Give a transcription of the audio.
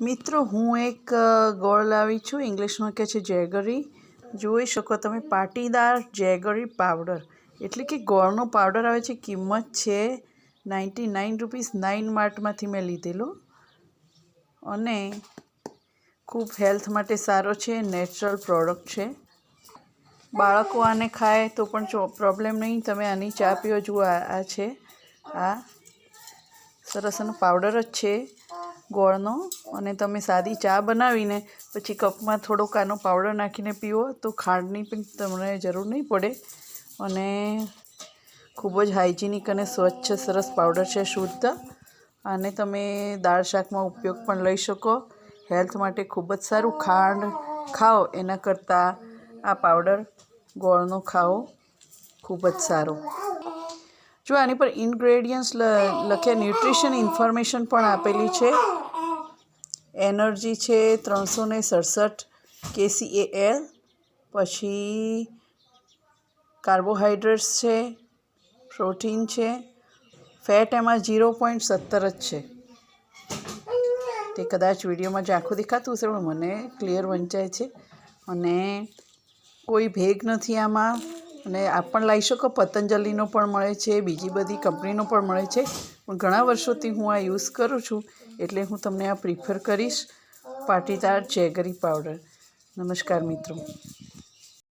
મિત્રો, હું એક ગોળ લાવી છું. ઇંગ્લિશમાં કહે છે જેગરી. જોઈ શકો તમે, પાટીદાર જેગરી પાવડર. એટલે કે ગોળનો પાવડર આવે છે, કિંમત છે નાઇન્ટી નાઇન રૂપીસ. નાઇન માર્ટમાંથી મેં લીધેલો. અને ખૂબ હેલ્થ માટે સારો છે, નેચરલ પ્રોડક્ટ છે. બાળકો આને ખાય તો પણ પ્રોબ્લેમ નહીં. તમે આની ચા પીઓ, જુઓ આ આ છે. આ સરસ એનો પાવડર જ છે. ગોળનો અને તમે સાદી ચા બનાવીને પછી કપમાં થોડોક આનો પાવડર નાખીને પીવો તો ખાંડની પણ તમને જરૂર નહીં પડે. અને ખૂબ જ હાઇજેનિક અને સ્વચ્છ સરસ પાવડર છે શુદ્ધ. આને તમે દાળ શાકમાં ઉપયોગ પણ લઈ શકો. હેલ્થ માટે ખૂબ જ સારું ખાંડ ખાઓ, એના કરતાં આ પાવડર ગોળનો ખાઓ, ખૂબ જ સારો. જો આની પર ઇન્ગ્રેડિયન્ટ્સ લખ્યા ન્યુટ્રિશન ઇન્ફોર્મેશન પણ આપેલી છે. એનર્જી છે ત્રણસો ને સડસઠ કેસીએએલ, પછી કાર્બોહાઈડ્રેટ્સ છે, પ્રોટીન છે, ફેટ એમાં ઝીરો પોઈન્ટ સત્તર જ છે. તે કદાચ વિડીયોમાં આખું દેખાતું હશે, પણ મને ક્લિયર વંચાય છે. અને કોઈ ભેગ નથી આમાં. અને આપ પણ લાવી શકો. પતંજલિનો પણ મળે છે, બીજી બધી કંપનીનો પણ મળે છે. પણ ઘણા વર્ષોથી હું આ યુઝ કરું છું, એટલે હું તમને આ પ્રિફર કરીશ. Patidar jaggery powder. નમસ્કાર મિત્રો.